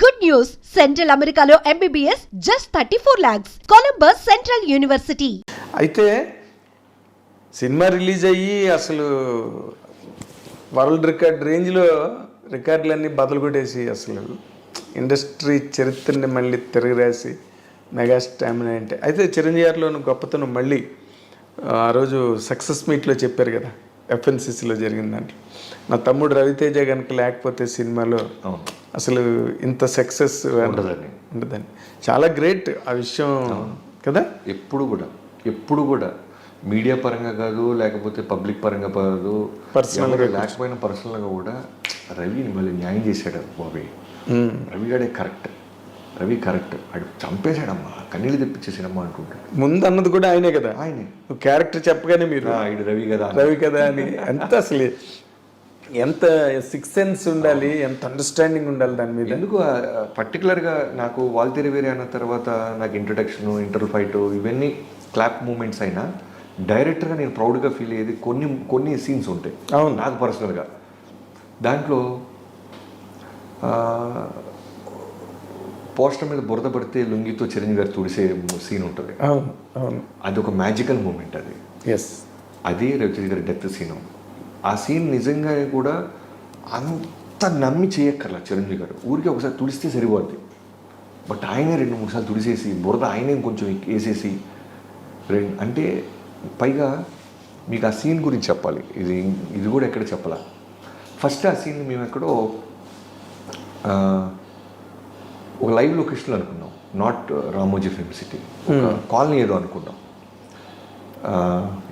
Good news! Central Americano MBBS just 34 lakhs. Columbus Central University. అయితే cinema release అయ్యి అసలు world record రేంజ్లో రికార్డులన్నీ బదులు కొట్టేసి అసలు ఇండస్ట్రీ చరిత్రని మళ్ళీ తిరగరాసి మెగా స్టామినా అంటే అయితే చిరంజీవి గారిలోని గొప్పతనం మళ్ళీ ఆ రోజు సక్సెస్ మీట్లో చెప్పారు కదా ఎఫ్ఎన్సిసిలో జరిగిన దాంట్లో నా తమ్ముడు రవితేజ కనుక లేకపోతే సినిమాలో అవును అసలు ఇంత సక్సెస్ ఉండదని. ఉండదని చాలా గ్రేట్ ఆ విషయం కదా? ఎప్పుడు కూడా ఎప్పుడు కూడా మీడియా పరంగా కాదు లేకపోతే పబ్లిక్ పరంగా కాదు ఎవరు లేకపోయినా పర్సనల్గా కూడా రవిని మళ్ళీ న్యాయం చేశాడు బాబీ. రవి గడే కరెక్ట్ రవి కరెక్ట్ వాడు చంపేశాడమ్మా. కన్నీళ్ళు తెప్పించేసాడమ్మా అంటుంటాడు ముందు అన్నది కూడా ఆయనే కదా? ఆయనే. క్యారెక్టర్ చెప్పగానే మీరు ఆ, ఈడు రవి కదా. రవి కదా అని. ఎంత అసలు ఎంత సిక్స్ సెన్స్ ఉండాలి ఎంత అండర్స్టాండింగ్ ఉండాలి దాని మీద? ఎందుకు పర్టికులర్గా నాకు వాల్తేరి వేరే అన్న తర్వాత నాకు ఇంట్రడక్షన్ ఇంటర్ ఫైట్ ఇవన్నీ క్లాప్ మూమెంట్స్ అయినా డైరెక్టర్గా నేను ప్రౌడ్గా ఫీల్ అయ్యేది కొన్ని కొన్ని సీన్స్ ఉంటాయి. అవును. నాకు పర్సనల్గా దాంట్లో పోస్టర్ మీద బురద పడితే లుంగితో చిరంజీవి గారు తుడిసే సీన్ ఉంటుంది. అవును అవును. అది ఒక మ్యాజికల్ మూమెంట్ అది. ఎస్ అదే రవితేజ గారి డెత్ సీన్ ఆ సీన్ నిజంగా కూడా అంత నమ్మి చేయక్కర్లా చిరంజీవి గారు. ఊరికి ఒకసారి తుడిస్తే సరిపోద్ది. బట్ ఆయనే రెండు మూడు సార్లు తుడిసేసి బురద ఆయనే కొంచెం వేసేసి రెండు అంటే పైగా మీకు ఆ సీన్ గురించి చెప్పాలి. ఇది ఇది కూడా ఎక్కడ చెప్పాలా? ఫస్ట్ ఆ సీన్ మేము ఎక్కడో ఒక లైవ్ లొకేషన్లో అనుకున్నాం. Not Ramoji film city. Colony ఏదో అనుకున్నాం.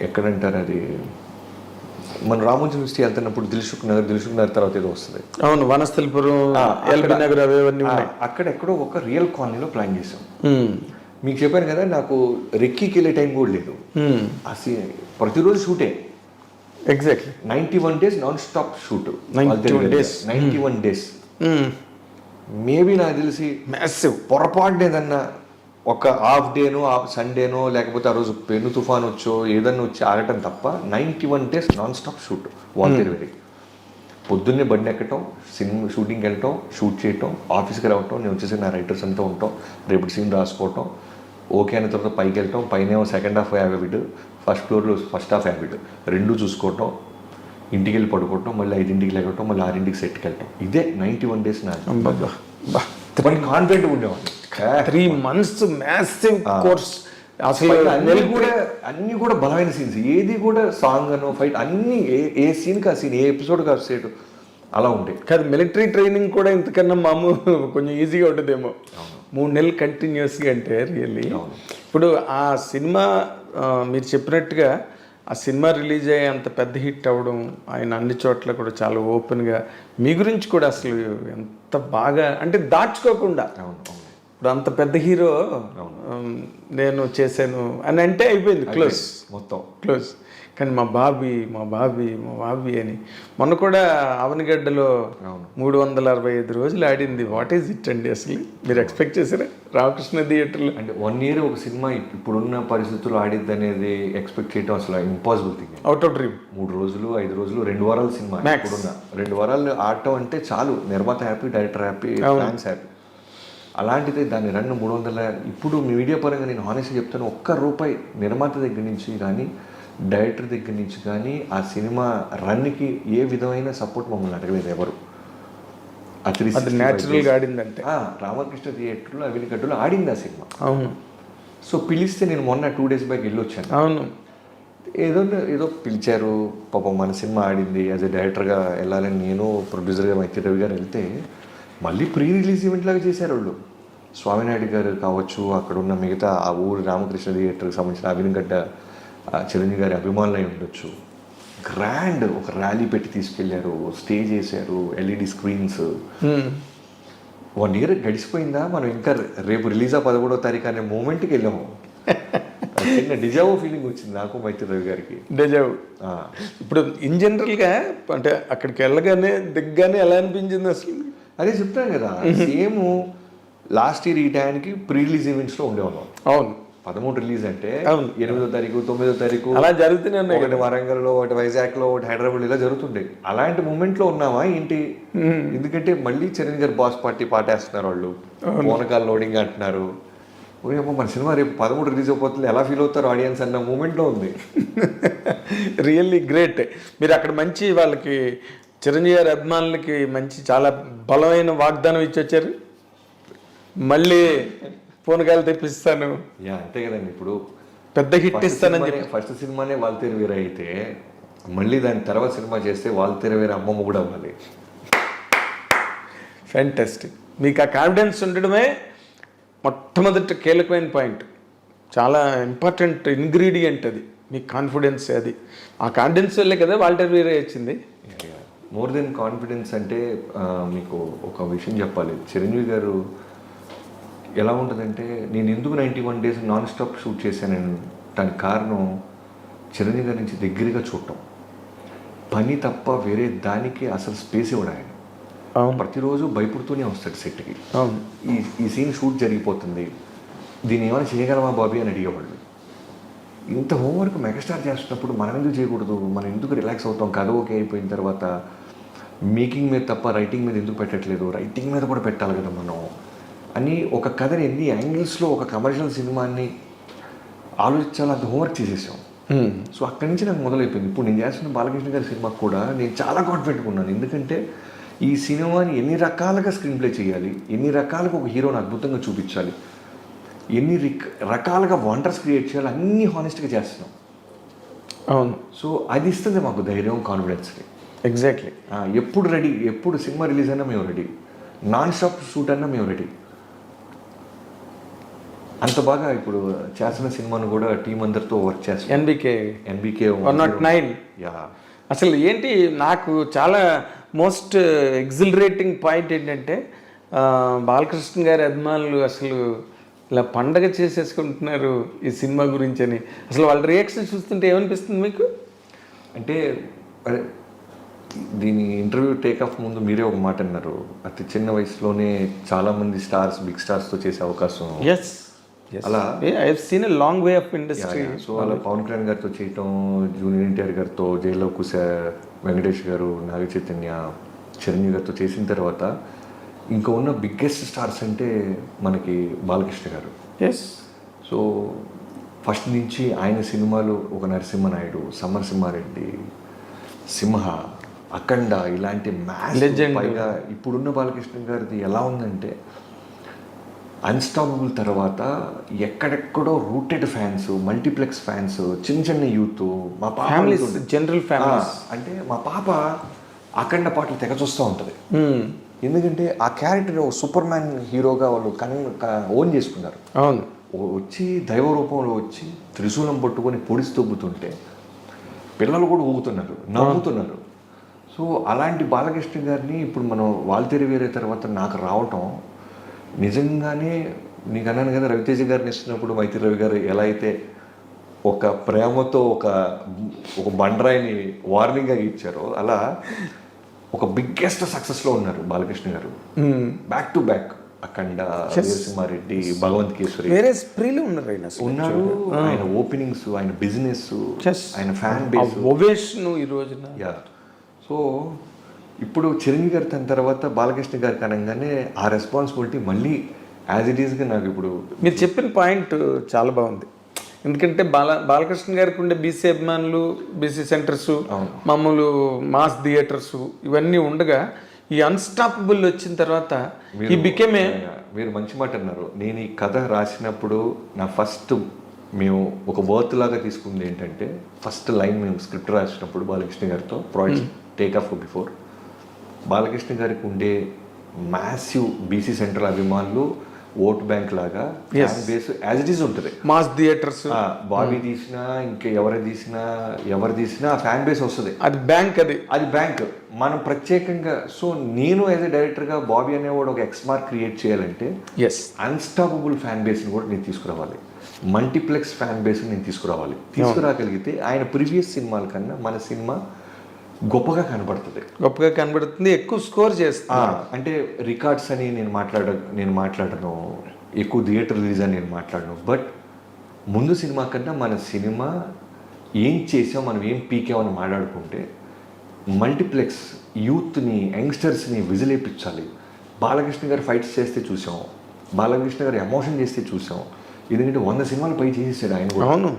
ఎక్కడంటారు అది? మన రామోజీ యూనివర్సిటీ వెళ్తున్నప్పుడు దిల్సుఖ్ నగర్ దిల్సుఖ్ నగర్ తర్వాత ఏదో వస్తుంది. అవును వనస్థలిపురం ఎల్బీ నగర్ అవన్నీ అక్కడ ఎక్కడో ఒక రియల్ కాలనీలో ప్లాన్ చేసాం. మీకు చెప్పాను కదా నాకు రెక్కీకి వెళ్ళే టైం కూడా లేదు. ప్రతిరోజు షూటే. Exactly ninety one days non stop shoot. 91 days. Ninety one days. మ్మ్. మేబీ నాకు తెలిసి మ్యాసివ్ పొరపాటున ఏదన్నా ఒక హాఫ్ డేనో సండేనో లేకపోతే ఆ రోజు పెను తుఫాన్ వచ్చో ఏదన్నా వచ్చి ఆగటం తప్ప ninety one days non stop shoot wanted very పొద్దున్నే బండి ఎక్కటం సినిమా షూటింగ్కి వెళ్ళటం షూట్ చేయటం ఆఫీస్కి రావటం నేను వచ్చేసి నా రైటర్స్ అంతా ఉంటాం. రేపటి సీన్ రాసుకోవటం ఓకే అయిన తర్వాత పైకి వెళ్ళటం పైన సెకండ్ హాఫ్ హ్యాబిట్ ఫస్ట్ ఫ్లోర్లో ఫస్ట్ హాఫ్ హ్యాబిట్ రెండు చూసుకోవటం ఇంటికి వెళ్ళి పడుకోవటం మళ్ళీ ఐదింటికి లేకటం మళ్ళీ ఆరింటికి సెట్కి వెళ్ళటం ఇదే నైంటీ వన్ డేస్ నా కాన్ఫిడెంట్ ఉండేవాడిని. త్రీ మంత్స్ మ్యాసివ్ కోర్స్ అసలు అన్ని కూడా అన్ని కూడా బలమైన సీన్స్ ఏది కూడా సాంగ్ అనో ఫైట్ అన్ని ఏ ఏ సీన్కి ఆ సీన్ ఏ ఎపిసోడ్కి ఆ సేటు అలా ఉంటాయి. కాదు మిలిటరీ ట్రైనింగ్ కూడా ఇంతకన్నా మామూలు కొంచెం ఈజీగా ఉంటుందేమో. మూడు నెలలు కంటిన్యూస్గా అంటే రియల్లీ ఇప్పుడు ఆ సినిమా మీరు చెప్పినట్టుగా ఆ సినిమా రిలీజ్ అయ్యి అంత పెద్ద హిట్ అవ్వడం ఆయన అన్ని చోట్ల కూడా చాలా ఓపెన్గా మీ గురించి కూడా అసలు ఎంత బాగా అంటే దాచుకోకుండా అవును. ఇప్పుడు అంత పెద్ద హీరో నేను చేశాను అని అంటే అయిపోయింది క్లోజ్ మొత్తం. క్లోజ్ కానీ మా బాబీ మా బాబీ మా బాబీ అని మొన్న కూడా అవనిగడ్డలో అవును. మూడు వందల అరవై ఐదు రోజులు ఆడింది. వాట్ ఈజ్ ఇట్ అండి అసలు? మీరు ఎక్స్పెక్ట్ చేశారా? రామకృష్ణ థియేటర్లో. అంటే వన్ ఇయర్ ఒక సినిమా ఇప్పుడున్న పరిస్థితుల్లో ఆడిద్ది అనేది ఎక్స్పెక్ట్ చేయడం అసలు impossible thing out of dream మూడు రోజులు ఐదు రోజులు రెండు వారాల సినిమా. ఇప్పుడున్న. రెండు వారాలు ఆడటం అంటే చాలు. నిర్మాత happy director happy fans happy అలాంటిది దాన్ని రన్ మూడు వందల ఇప్పుడు మీడియా పరంగా నేను హానెస్ట్గా చెప్తాను ఒక్క రూపాయి నిర్మాత దగ్గర నుంచి కానీ డైరెక్టర్ దగ్గర నుంచి కానీ ఆ సినిమా రన్కి ఏ విధమైన సపోర్ట్ మమ్మల్ని అడగలేదు ఎవరు. న్యాచురల్గా ఆడిందంటే రామకృష్ణ థియేటర్లో అవినిగడ్డలో ఆడింది ఆ సినిమా. అవును. సో పిలిస్తే నేను మొన్న టూ డేస్ బ్యాక్ వెళ్ళొచ్చాను. అవును. ఏదో ఏదో పిలిచారు పాపం మన సినిమా ఆడింది యాజ్ ఎ డైరెక్టర్గా వెళ్ళాలని నేను ప్రొడ్యూసర్గా మైత్రి రవి గారు వెళ్తే మళ్ళీ ప్రీ రిలీజ్ ఈవెంట్ లాగా చేశారు వాళ్ళు. స్వామినాయుడు గారు కావచ్చు అక్కడ ఉన్న మిగతా ఆ ఊరు రామకృష్ణ థియేటర్కి సంబంధించిన అవినగడ్డ ఆ చిరంజీవి గారి అభిమానులు అయి ఉండొచ్చు. గ్రాండ్ ఒక ర్యాలీ పెట్టి తీసుకెళ్ళారు స్టేజ్ వేశారు ఎల్ఈడి స్క్రీన్స్. వన్ ఇయర్ గడిచిపోయిందా? మనం ఇంకా రేపు రిలీజ్ ఆ పదమూడవ తారీఖు అనే మూమెంట్కి వెళ్ళాము. చిన్న డిజావో ఫీలింగ్ వచ్చింది నాకు మైత్రి రవి గారికి డెజావు ఇప్పుడు ఇన్ జనరల్గా అంటే అక్కడికి వెళ్ళగానే దిగ్గానే ఎలా అనిపించింది అసలు? అదే చెప్తాను కదా సేమ్ లాస్ట్ ఇయర్ ఈ టైంకి ప్రీ రిలీజ్ ఈవెంట్స్లో ఉండేవాళ్ళం. అవును. పదమూడు రిలీజ్ అంటే. ఎనిమిదో తారీఖు తొమ్మిదో తారీఖు అలా జరుగుతూనే ఉన్నాయి ఒకటి వరంగల్లో ఒకటి వైజాగ్లో ఒకటి హైదరాబాద్ ఇలా జరుగుతుండే అలాంటి మూమెంట్లో ఉన్నావా ఏంటి? ఎందుకంటే మళ్ళీ చిరంజీవి గారు బాస్ పార్టీ పాటేస్తున్నారు వాళ్ళు. మోనకాల్ లోడింగ్ అంటున్నారు. మన సినిమా రేపు పదమూడు రిలీజ్ అయిపోతుంది. ఎలా ఫీల్ అవుతారు ఆడియన్స్ అన్న మూమెంట్లో ఉంది. రియల్లీ గ్రేట్ మీరు అక్కడ మంచి వాళ్ళకి చిరంజీవి గారి అభిమానులకి మంచి చాలా బలమైన వాగ్దానం ఇచ్చి వచ్చారు. మళ్ళీ పూనకాలు తెప్పిస్తాను. అంతే కదండి. ఇప్పుడు పెద్ద హిట్ ఇస్తానని చెప్పి. ఫస్ట్ సినిమానే వాల్తేరు వీర అయితే మళ్ళీ దాని తర్వాత సినిమా చేస్తే వాల్తేరు వీర అమ్మమ్మ కూడా అవ్వాలి. ఫ్యాంటాస్టిక్ మీకు ఆ కాన్ఫిడెన్స్ ఉండడమే మొట్టమొదటి కీలకమైన పాయింట్ చాలా ఇంపార్టెంట్ ఇంగ్రీడియంట్ అది. మీ కాన్ఫిడెన్స్ అది. ఆ కాన్ఫిడెన్స్ వల్లే కదా వాల్టర్ వీరే వచ్చింది. మోర్ దెన్ కాన్ఫిడెన్స్ అంటే మీకు ఒక విషయం చెప్పాలి. చిరంజీవి గారు ఎలా ఉంటుందంటే నేను ఎందుకు ninety one days non stop shoot చేశాను దానికి కారణం చిరంజీవి గారి నుంచి దగ్గరగా చూడటం. పని తప్ప వేరే దానికి అసలు స్పేస్ ఇవ్వడం ఆయన. ప్రతిరోజు భయపడుతూనే వస్తాడు సెట్కి. ఈ ఈ సీన్ షూట్ జరిగిపోతుంది. దీన్ని ఏమైనా చేయగలమా బాబీ అని అడిగేవాళ్ళు. ఇంత హోంవర్క్ మెగాస్టార్ చేస్తున్నప్పుడు మనం ఎందుకు చేయకూడదు? మనం ఎందుకు రిలాక్స్ అవుతాం? కథ ఓకే అయిపోయిన తర్వాత మేకింగ్ మీద తప్ప రైటింగ్ మీద ఎందుకు పెట్టట్లేదు? రైటింగ్ మీద కూడా పెట్టాలి కదా మనం. అని ఒక కథని ఎన్ని యాంగిల్స్లో ఒక కమర్షియల్ సినిమాని ఆలోచించాలో అంత హోంవర్క్ చేసేసాం. సో అక్కడి నుంచి నాకు మొదలైపోయింది. ఇప్పుడు నేను చేస్తున్న బాలకృష్ణ గారి సినిమాకి కూడా నేను చాలా కాన్ఫిడెంట్గా ఉన్నాను. ఎందుకంటే ఈ సినిమాని ఎన్ని రకాలుగా స్క్రీన్ ప్లే చేయాలి? ఎన్ని రకాలుగా ఒక హీరోని అద్భుతంగా చూపించాలి? ఎన్ని రిక్ రకాలుగా వండర్స్ క్రియేట్ చేయాలి? అన్నీ హానెస్ట్గా చేస్తున్నాం. అవును. సో అది ఇస్తుంది మాకు ధైర్యం కాన్ఫిడెన్స్కి ఎగ్జాక్ట్లీ ఎప్పుడు రెడీ ఎప్పుడు సినిమా రిలీజ్ అయినా మేము రెడీ నాన్ స్టాప్ షూట్ అయినా మేము రెడీ అంత బాగా ఇప్పుడు చేసిన సినిమాను కూడా టీం అందరితో వర్క్ చేస్తాం NBK NBK one naught nine yeah అసలు ఏంటి నాకు చాలా మోస్ట్ ఎగ్జిలరేటింగ్ పాయింట్ ఏంటంటే బాలకృష్ణ గారి అభిమానులు అసలు ఇలా పండగ చేసేసుకుంటున్నారు ఈ సినిమా గురించి అని. అసలు వాళ్ళ రియాక్షన్ చూస్తుంటే ఏమనిపిస్తుంది మీకు? అంటే అదే దీని ఇంటర్వ్యూ టేక్ ఆఫ్ ముందు మీరే ఒక మాట అన్నారు. అతి చిన్న వయసులోనే చాలా మంది స్టార్స్ బిగ్ స్టార్స్తో చేసే అవకాశం. ఎస్ అలా? I seen a long way of industry so అలా పవన్ కళ్యాణ్ గారితో చేయటం జూనియర్ ఎన్టీఆర్ గారితో జైల్లో కుశ వెంకటేష్ గారు నాగ చైతన్య చిరంజీవి గారితో చేసిన తర్వాత ఇంకా ఉన్న బిగ్గెస్ట్ స్టార్స్ అంటే మనకి బాలకృష్ణ గారు. ఎస్ సో ఫస్ట్ నుంచి ఆయన సినిమాలు ఒక నరసింహనాయుడు సమరసింహారెడ్డి సింహ అఖండ ఇలాంటి Legend. పైగా ఇప్పుడున్న బాలకృష్ణ గారిది ఎలా ఉందంటే అన్స్టాపబుల్ తర్వాత ఎక్కడెక్కడో రూటెడ్ ఫ్యాన్స్ మల్టీప్లెక్స్ ఫ్యాన్స్ చిన్న చిన్న యూత్ మా ఉంటుంది. జనరల్ ఫ్యామిలీస్ ఆ, అంటే మా పాప అఖండ పాటలు తెగ చూస్తూ ఉంటుంది. ఎందుకంటే ఆ క్యారెక్టర్ సూపర్ మ్యాన్ హీరోగా వాళ్ళు కన్ ఓన్ చేసుకున్నారు. అవును. వచ్చి దైవ రూపంలో వచ్చి త్రిశూలం పట్టుకొని పొడిసి తొబ్బుతుంటే పిల్లలు కూడా ఊగుతున్నారు నవ్వుతున్నారు. సో అలాంటి బాలకృష్ణ గారిని ఇప్పుడు మనం వాల్తేరి వేరే తర్వాత నాకు రావటం నిజంగానే నీకు అన్నాను కదా రవితేజ గారిని ఇస్తున్నప్పుడు మైత్రి రవి గారు ఎలా అయితే ఒక ప్రేమతో ఒక ఒక బండరాయిని వార్నింగ్గా ఇచ్చారో అలా ఒక బిగ్గెస్ట్ సక్సెస్లో ఉన్నారు Balakrishna garu. Back to back Akhanda Veera Simha Reddy Bhagavanth Kesari వేరే స్ప్రీలు ఉన్నారు ఆయన. ఉన్నారు. ఆయన ఓపెనింగ్స్ ఆయన బిజినెస్. ఆయన ఫ్యాన్ బేస్ ఒవేషన్ ఈ రోజున. సో ఇప్పుడు చిరంజీవి గారి తన తర్వాత బాలకృష్ణ గారికి అనగానే ఆ రెస్పాన్సిబిలిటీ మళ్ళీ యాజ్ ఇట్ ఈస్గా నాకు ఇప్పుడు మీరు చెప్పిన పాయింట్ చాలా బాగుంది. ఎందుకంటే బాల బాలకృష్ణ గారికి ఉండే బీసీ అభిమానులు బీసీ సెంటర్స్ మామూలు మాస్ థియేటర్స్ ఇవన్నీ ఉండగా ఈ అన్స్టాపబుల్ వచ్చిన తర్వాత ఈ బికెమ్ మీరు మంచి మాట అన్నారు. నేను ఈ కథ రాసినప్పుడు నా ఫస్ట్ మేము ఒక వర్త్ లాగా తీసుకుంది ఏంటంటే ఫస్ట్ లైన్ మేము స్క్రిప్ట్ రాసినప్పుడు బాలకృష్ణ గారితో project take off before. Balakrishna గారికి ఉండే మ్యాసివ్ బీసీ సెంట్రల్ అభిమానులు ఓట్ బ్యాంక్ లాగా బేస్ యాజ్ ఇట్ ఈస్ ఉంటుంది. మాస్ థియేటర్స్ బాబీ తీసినా ఇంకా ఎవరు తీసినా ఎవరు తీసినా ఆ ఫ్యాన్ బేస్ వస్తుంది. అది బ్యాంక్ అది. అది బ్యాంక్. మనం ప్రత్యేకంగా సో నేను యాజ్ ఎ డైరెక్టర్గా బాబీ అనేవాడు ఒక ఎక్స్ మార్క్ క్రియేట్ చేయాలంటే ఎస్ అన్స్టాపబుల్ ఫ్యాన్ బేస్ని కూడా నేను తీసుకురావాలి. మల్టీప్లెక్స్ ఫ్యాన్ బేస్ని నేను తీసుకురావాలి. తీసుకురాగలిగితే ఆయన ప్రీవియస్ సినిమాల కన్నా మన సినిమా గొప్పగా కనబడుతుంది. గొప్పగా కనబడుతుంది ఎక్కువ స్కోర్ చేస్తా అంటే రికార్డ్స్ అని నేను మాట్లాడ నేను మాట్లాడను ఎక్కువ థియేటర్ రిలీజ్ అని నేను మాట్లాడను. బట్ ముందు సినిమా కన్నా మన సినిమా ఏం చేసాం మనం ఏం పీకామని మాట్లాడుకుంటే మల్టీప్లెక్స్ యూత్ని యంగ్స్టర్స్ని విజిలేపించాలి. బాలకృష్ణ గారు ఫైట్స్ చేస్తే చూసాం. బాలకృష్ణ గారు ఎమోషన్ చేస్తే చూసాం. ఎందుకంటే వంద సినిమాలు పై చేసేసాడు ఆయన కూడా. అవును.